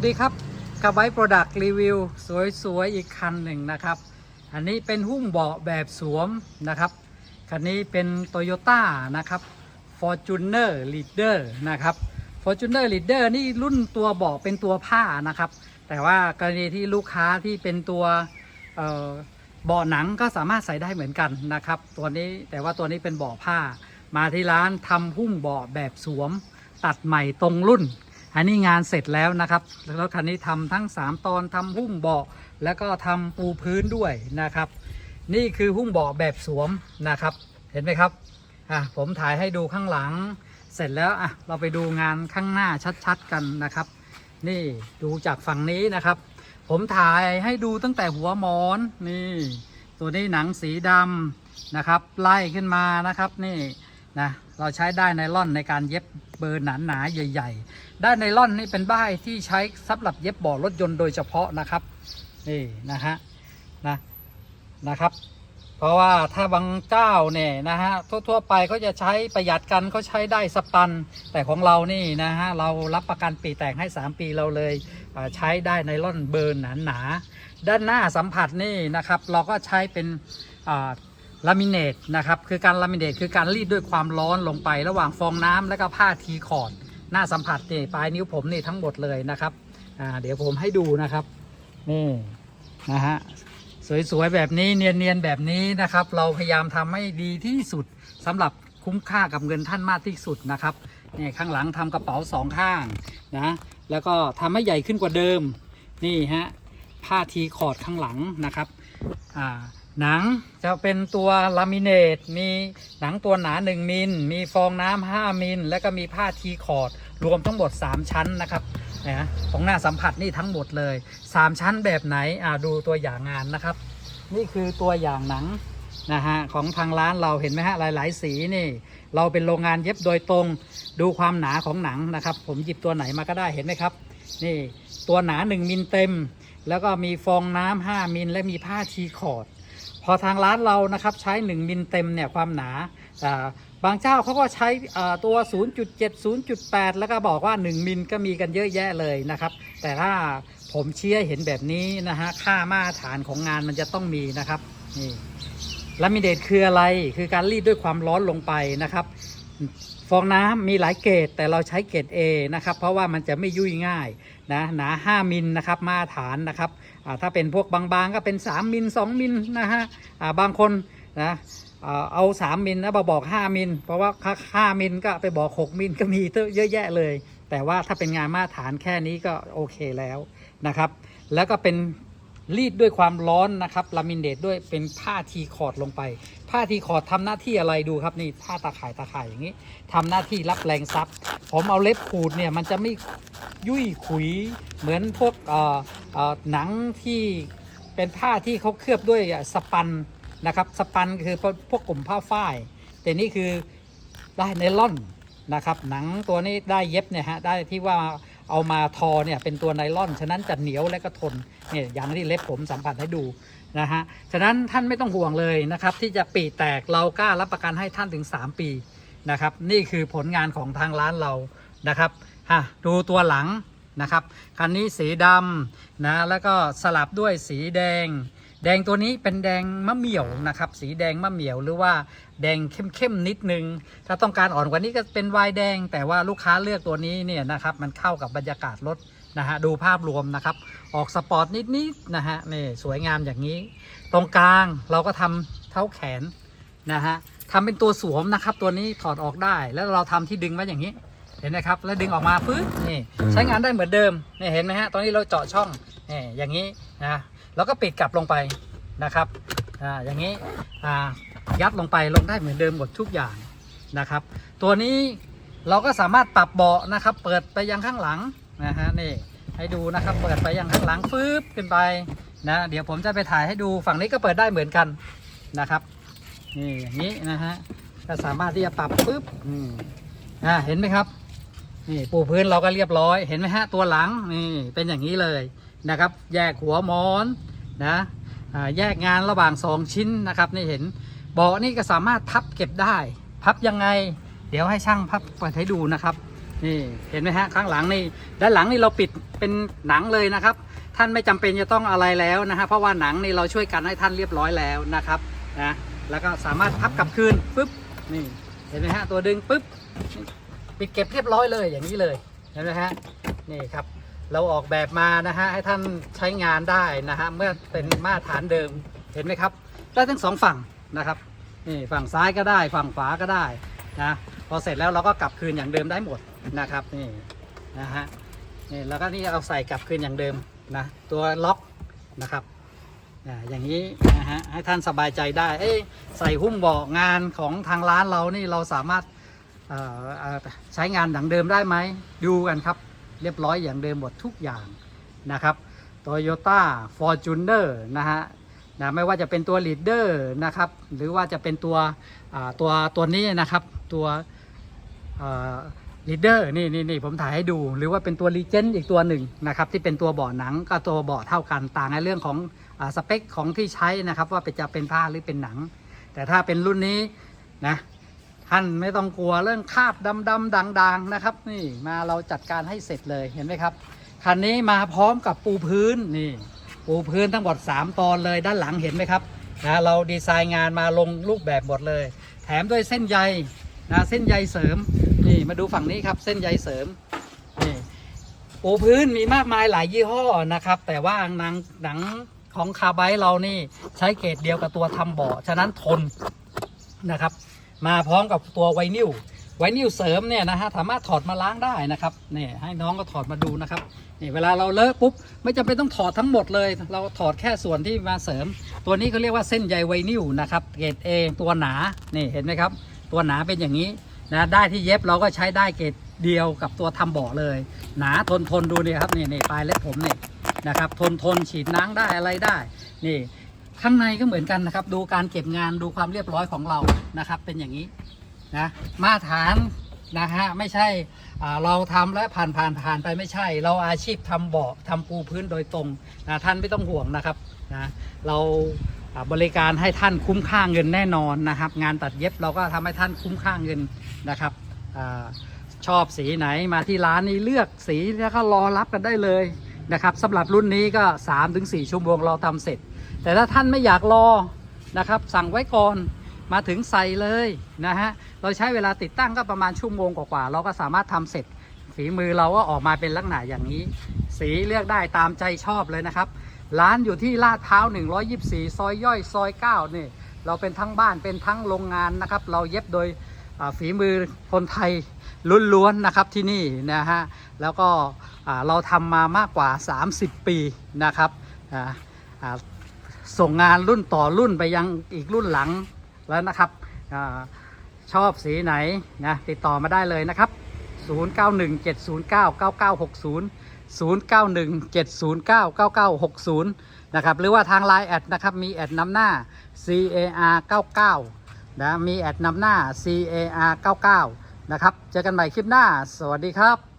สวัสดีครับกับไบโปรดักต์รีวิวสวยๆ อีกคันหนึ่งนะครับ อันนี้เป็นหุ้มเบาะแบบสวมนะครับ คันนี้เป็น Toyota นะครับ Fortuner Leader นะครับ Fortuner Leader นี่รุ่นตัวเบาะเป็นตัวผ้านะครับ แต่ว่ากรณีที่ลูกค้าที่เป็นตัวเอ่อเบาะหนังก็สามารถใส่ได้เหมือนกันนะครับ ตัวนี้แต่ว่าตัวนี้เป็นเบาะผ้า มาที่ร้านทำหุ้มเบาะแบบสวม ตัดใหม่ตรงรุ่น อันนี้งานเสร็จแล้วนะครับแล้วคันนี้ทำทั้ง 3 ตอนทำหุ้มเบาะแล้วก็ทำปูพื้นด้วยนะครับ นี่คือหุ้มเบาะแบบสวมนะครับ เห็นไหมครับอะผมถ่ายให้ดูข้างหลัง เสร็จแล้วอะเราไปดูงานข้างหน้าชัดๆกันนะครับ นี่ดูจากฝั่งนี้นะครับ ผมถ่ายให้ดูตั้งแต่หัวหมอนนี่ ตัวนี้หนังสีดำนะครับ ไล่ขึ้นมานะครับนี่นะเราใช้ได้ไนล่อนในการเย็บเบอร์หนาๆใหญ่ ๆ ได้ไนล่อนนี่เป็นบ้ายที่ใช้สำหรับเย็บบาะรถยนต์โดยเฉพาะนะครับนี่นะฮะนะนะครับ เพราะว่าถ้าบางเจ้าเนี่ยนะฮะทั่วๆไปเขาจะใช้ประหยัดกันเขาใช้ได้สปัน แต่ของเรานี่นะฮะเรารับประกันปีแต่งให้ 3 ปีเราเลยใช้ได้ไนล่อนเบอร์หนาๆด้านหน้าสัมผัสนี่นะครับ เราก็ใช้เป็นลามิเนตนะครับคือการลามิเนตคือการรีดด้วยความร้อนลงไประหว่างฟองน้ำและก็ผ้าทีคอร์ด หน้าสัมผัสนี่ปลายนิ้วผมนี่ทั้งหมดเลยนะครับเดี๋ยวผมให้ดูนะครับนี่นะฮะสวยๆแบบนี้เนียนๆแบบนี้นะครับ เราพยายามทำให้ดีที่สุดสำหรับคุ้มค่ากับเงินท่านมากที่สุดนะครับนี่ข้างหลังทำกระเป๋าสองข้างนะแล้วก็ทำให้ใหญ่ขึ้นกว่าเดิมนี่ฮะผ้าทีคอร์ดข้างหลังนะครับอ่า หนังจะเป็นตัวลามิเนตมีหนังตัวหนา 1 มิล มีฟองน้ำ5มิล แล้วก็มีผ้าทีคอร์ด รวมทั้งหมด 3 ชั้นนะครับนะของหน้าสัมผัสนี่ทั้งหมดเลย 3 ชั้นแบบไหนอ่าดูตัวอย่างงานนะครับ นี่คือตัวอย่างหนังนะฮะของทางร้านเราเห็นไหมฮะหลาย ๆ สีนี่ เราเป็นโรงงานเย็บโดยตรงดูความหนาของหนังนะครับ ผมหยิบตัวไหนมาก็ได้เห็นไหมครับ นี่ตัวหนา 1 มิลเต็ม แล้วก็มีฟองน้ำ5มิลและมีผ้าทีคอร์ด พอทางร้านเรานะครับใช้ 1 มิลเต็มเนี่ยความหนาบางเจ้าเขาก็ใช้ตัว 0.7 0.8 แล้วก็บอกว่า 1 มิลก็มีกันเยอะแยะเลยนะครับ แต่ถ้าผมเชียร์เห็นแบบนี้นะฮะค่ามาตรฐานของงานมันจะต้องมีนะครับนี่ลามิเนตคืออะไรคือการรีดด้วยความร้อนลงไปนะครับ ฟองน้ำมีหลายเกรดแต่เราใช้เกรด A นะครับ เพราะว่ามันจะไม่ยุ่ยง่ายนะหนา 5 มิลนะครับมาตรฐานนะครับ ถ้าเป็นพวกบางๆก็เป็น 3 มิล 2 มิลนะฮะบางคนนะอ่าเอา 3 มิลนะมาบอก 5 มิล เพราะว่า5มิลก็ไปบอก 6 มิลก็มีเยอะแยะเลย แต่ว่าถ้าเป็นงานมาตรฐานแค่นี้ก็โอเคแล้วนะครับ แล้วก็เป็น รีดด้วยความร้อนนะครับลามินเนตด้วยเป็นผ้าทีคอร์ดลงไป ผ้าทีคอร์ดทำหน้าที่อะไรดูครับนี่ผ้าตาข่ายตาข่ายอย่างนี้ทำหน้าที่รับแรงซับผมเอาเล็บขูดเนี่ยมันจะไม่ยุ่ยขุยเหมือนพวกเอ่อเอ่อหนังที่เป็นผ้าที่เขาเคลือบด้วยสปันนะครับสปันคือพวกกลุ่มผ้าฝ้าย แต่นี่คือได้ไนล่อนนะครับหนังตัวนี้ได้เย็บเนี่ยฮะได้ที่ว่า เอามาทอเนี่ยเป็นตัวไนล่อน ฉะนั้นจะเหนียวและก็ทนเนี่ยอย่างที่เล็บผมสัมผัสให้ดูนะฮะฉะนั้นท่านไม่ต้องห่วงเลยนะครับที่จะปีแตกเรากล้ารับประกันให้ท่านถึง 3 ปีนะครับนี่คือผลงานของทางร้านเรานะครับฮะดูตัวหลังนะครับคันนี้สีดำนะแล้วก็สลับด้วยสีแดง แดงตัวนี้เป็นแดงมะเหมี่ยวนะครับ สีแดงมะเหมี่ยวหรือว่าแดงเข้มๆนิดนึง ถ้าต้องการอ่อนกว่านี้ก็เป็นวน์แดง แต่ว่าลูกค้าเลือกตัวนี้เนี่ยนะครับมันเข้ากับบรรยากาศรถนะฮะดูภาพรวมนะครับ ออกสปอร์ตนิดๆนะฮะนี่สวยงามอย่างนี้ ตรงกลางเราก็ทำเท้าแขนนะฮะทำเป็นตัวสวมนะครับ ตัวนี้ถอดออกได้แล้วเราทำที่ดึงไว้อย่างนี้เห็นไหมครับ แล้วดึงออกมาปึ๊บนี่ใช้งานได้เหมือนเดิมนี่เห็นไหมฮะตอนนี้เราเจาะช่องนี่อย่างนี้นะ แล้วก็ปิดกลับลงไปนะครับอ่าอย่างนี้อ่ายัดลงไปลงได้เหมือนเดิมหมดทุกอย่างนะครับ ตัวนี้เราก็สามารถปรับเบาะนะครับ เปิดไปยังข้างหลังนะฮะนี่ให้ดูนะครับ เปิดไปยังข้างหลังฟืบขึ้นไปนะเดี๋ยวผมจะไปถ่ายให้ดูฝั่งนี้ก็เปิดได้เหมือนกันนะครับนี่อย่างนี้นะฮะก็สามารถที่จะปรับปึ๊บอืมอ่าเห็นไหมครับนี่ปูพื้นเราก็เรียบร้อยเห็นไหมฮะตัวหลังนี่เป็นอย่างนี้เลย นะครับ แยกหัวมอนนะแยกงานระหว่างสองชิ้นนะครับนี่เห็นเบาะนี่ก็สามารถพับเก็บได้ พับยังไง เดี๋ยวให้ช่างพับเปิดให้ดูนะครับนี่เห็นไหมฮะข้างหลังนี่ด้านหลังนี่เราปิดเป็นหนังเลยนะครับ ท่านไม่จำเป็นจะต้องอะไรแล้วนะฮะเพราะว่าหนังนี่เราช่วยกันให้ท่านเรียบร้อยแล้วนะครับนะแล้วก็สามารถพับกลับคืนปุ๊บนี่เห็นไหมฮะตัวดึงปุ๊บปิดเก็บเรียบร้อยเลยอย่างนี้เลยเห็นไหมฮะนี่ครับ เราออกแบบมานะฮะให้ท่านใช้งานได้นะฮะเมื่อเป็นมาตรฐานเดิมเห็นไหมครับ ได้ทั้งสองฝั่งนะครับนี่ฝั่งซ้ายก็ได้ฝั่งขวาก็ได้นะพอเสร็จแล้วเราก็กลับคืนอย่างเดิมได้หมดนะครับนี่นะฮะนี่แล้วก็นี่เอาใส่กลับคืนอย่างเดิมนะตัวล็อกนะครับอย่างนี้นะฮะให้ท่านสบายใจได้เอ้ใส่หุ้มเบาะงานของทางร้านเรานี่เราสามารถใช้งานดังเดิมได้ไหมดูกันครับ เรียบร้อยอย่างเดิมหมดทุกอย่างนะครับ Toyota Fortuner นะฮะนะไม่ว่าจะเป็นตัว Leader นะครับ หรือว่าจะเป็นตัวตัวตัวนี้นะครับตัวลีดเดอร์นี่นี่นี่ผมถ่ายให้ดู หรือว่าเป็นตัว Legend อีกตัวหนึ่งนะครับ ที่เป็นตัวเบาะหนังก็ตัวเบาะเท่ากันต่างในเรื่องของอสเปคของที่ใช้นะครับ ว่าเป็นจะเป็นผ้าหรือเป็นหนัง แต่ถ้าเป็นรุ่นนี้นะ ท่านไม่ต้องกลัวเรื่องคาบดำดำด่างด่างๆนะครับ นี่มาเราจัดการให้เสร็จเลยเห็นไหมครับคันนี้มาพร้อมกับปูพื้นนี่ ปูพื้นทั้งหมด 3 ตอนเลยด้านหลังเห็นไหมครับนะเราดีไซน์งานมาลงรูปแบบหมดเลย แถมด้วยเส้นใยนะเส้นใยเสริมนี่มาดูฝั่งนี้ครับเส้นใยเสริมนี่ปูพื้นมีมากมายหลายยี่ห้อนะครับ แต่ว่าหนังหนังของคาร์ไบต์เรานี่ใช้เกรดเดียวกับตัวทำเบาะฉะนั้นทนนะครับ มาพร้อมกับตัวไวนิลไวนิลเสริมเนี่ยนะฮะสามารถถอดมาล้างได้นะครับนี่ให้น้องก็ถอดมาดูนะครับนี่เวลาเราเลอะปุ๊บไม่จำเป็นต้องถอดทั้งหมดเลย เราถอดแค่ส่วนที่มาเสริม ตัวนี้เขาเรียกว่าเส้นใยไวนิลนะครับเกรด A ตัวหนานี่เห็นไหมครับ ตัวหนาเป็นอย่างนี้นะได้ที่เย็บเราก็ใช้ได้เกรดเดียวกับตัวทำเบาะเลย หนาทนทนดูนี่ครับนี่นี่ปลายเล็บผมนี่นะครับทนทนฉีดน้ำได้อะไรได้นี่ ข้างในก็เหมือนกันนะครับ ดูการเก็บงานดูความเรียบร้อยของเรานะครับ เป็นอย่างนี้นะมาตรฐานนะฮะไม่ใช่เราทำและผ่านผ่านผ่านไปไม่ใช่ เราอาชีพทำเบาะทำปูพื้นโดยตรงนะท่านไม่ต้องห่วงนะครับนะเราบริการให้ท่านคุ้มค่าเงินแน่นอนนะครับ งานตัดเย็บเราก็ทำให้ท่านคุ้มค่าเงินนะครับอชอบสีไหนมาที่ร้านนี้เลือกสีแล้วก็รอรับกันได้เลยนะครับสำหรับรุ่นนี้ก็ 3-4 ชั่วโมงเราทำเสร็จ แต่ถ้าท่านไม่อยากรอนะครับ สั่งไว้ก่อนมาถึงใส่เลยนะฮะเราใช้เวลาติดตั้งก็ประมาณชั่วโมงกว่าๆเราก็สามารถทำเสร็จ ฝีมือเราก็ออกมาเป็นลักษณะอย่างนี้ สีเลือกได้ตามใจชอบเลยนะครับ ร้านอยู่ที่ลาดพร้าว 124 ซอยย่อยซอย9นี่เราเป็นทั้งบ้านเป็นทั้งโรงงานนะครับ เราเย็บโดยฝีมือคนไทยล้วนๆนะครับที่นี่นะฮะแล้วก็เราทำมามากกว่า 30 ปีนะครับอ่าอ่า ส่งงานรุ่นต่อรุ่นไปยังอีกรุ่นหลังแล้วนะครับอชอบสีไหนนะติดต่อมาได้เลยนะครับ 0917099960 0917099960 นะครับ หรือว่าทางไลน์แอดนะครับ มีแอดนำหน้า CAR 99นะมีแอดนำหน้า CAR 99นะครับ เจอกันใหม่คลิปหน้า สวัสดีครับ